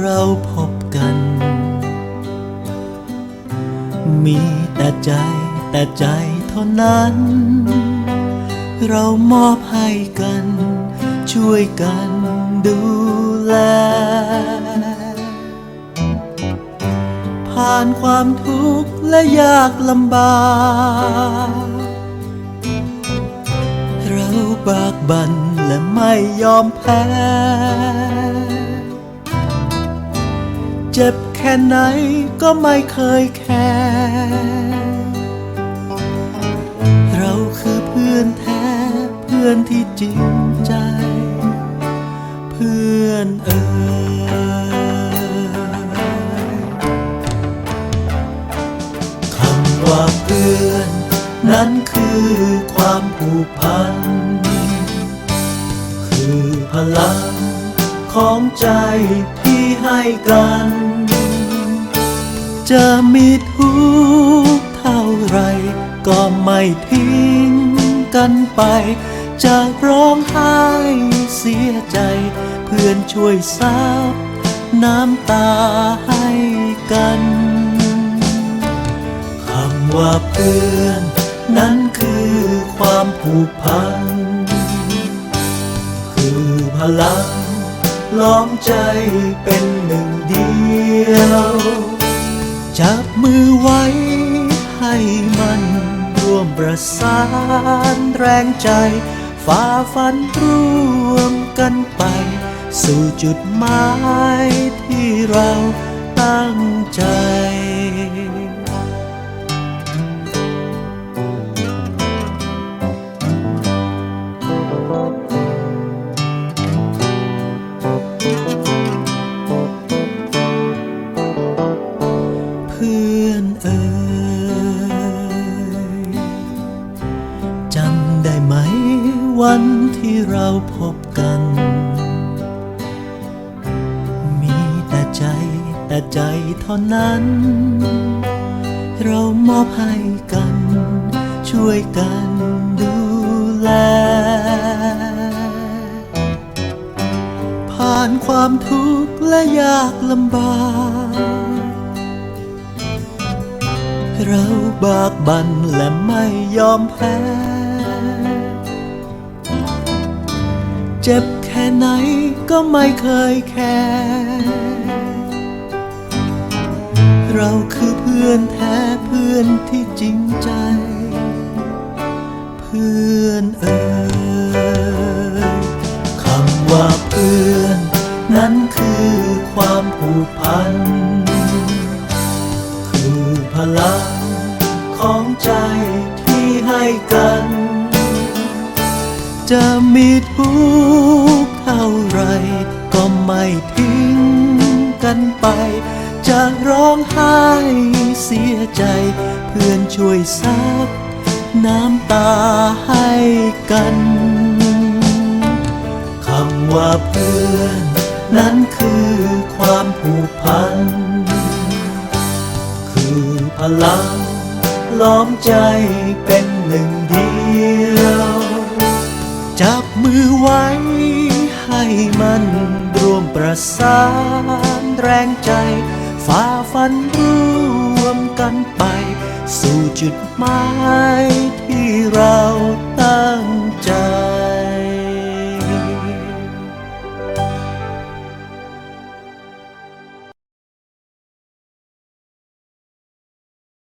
เราพบกัน มีแต่ใจแต่ใจเท่านั้น เรามอบให้กัน ช่วยกันดูแล ผ่านความทุกข์และยากลำบากเราบากบันและไม่ยอมแพ้ เจ็บแค่ไหนก็ไม่เคยแคร์เราคือเพื่อนแท้เพื่อนที่จริงใจ เพื่อนเอ่ยคำว่าเพื่อน นั้นคือความผูกพัน คือพลังของใจ ให้กัน จะมีทุกเท่าไร ก็ไม่ทิ้งกันไป จะร้องไห้เสียใจ เพื่อนช่วยซับน้ำตาให้กันคำว่าเพื่อน นั้นคือความผูกพัน คือพลัง ล้อมใจเป็นหนึ่งเดียว จับมือไว้ให้มันร่วมประสานแรงใจฝ่าฟันร่วมกันไป สู่จุดหมายที่เราตั้งใจ วันที่เราพบกัน มีแต่ใจแต่ใจเท่านั้น เรามอบให้กัน ช่วยกันดูแล ผ่านความทุกข์และยากลำบากเราบากบันและไม่ยอมแพ้ เจ็บแค่ไหนก็ไม่เคยแคร์เราคือเพื่อนแท้เพื่อนที่จริงใจ เพื่อนเอ่ยคำว่าเพื่อน นั้นคือความผูกพัน คือพลังของใจที่ให้กัน จะมีทุกเท่าไร ก็ไม่ทิ้งกันไป จะร้องไห้เสียใจ เพื่อนช่วยซับน้ำตาให้กันคำว่าเพื่อน นั้นคือความผูกพัน คือพลังล้อมใจเป็นหนึ่งเดียว จับมือไว้ให้มันรวมประสานแรงใจ ฝ่าฟันร่วมกันไป สู่จุดหมายที่เราตั้ง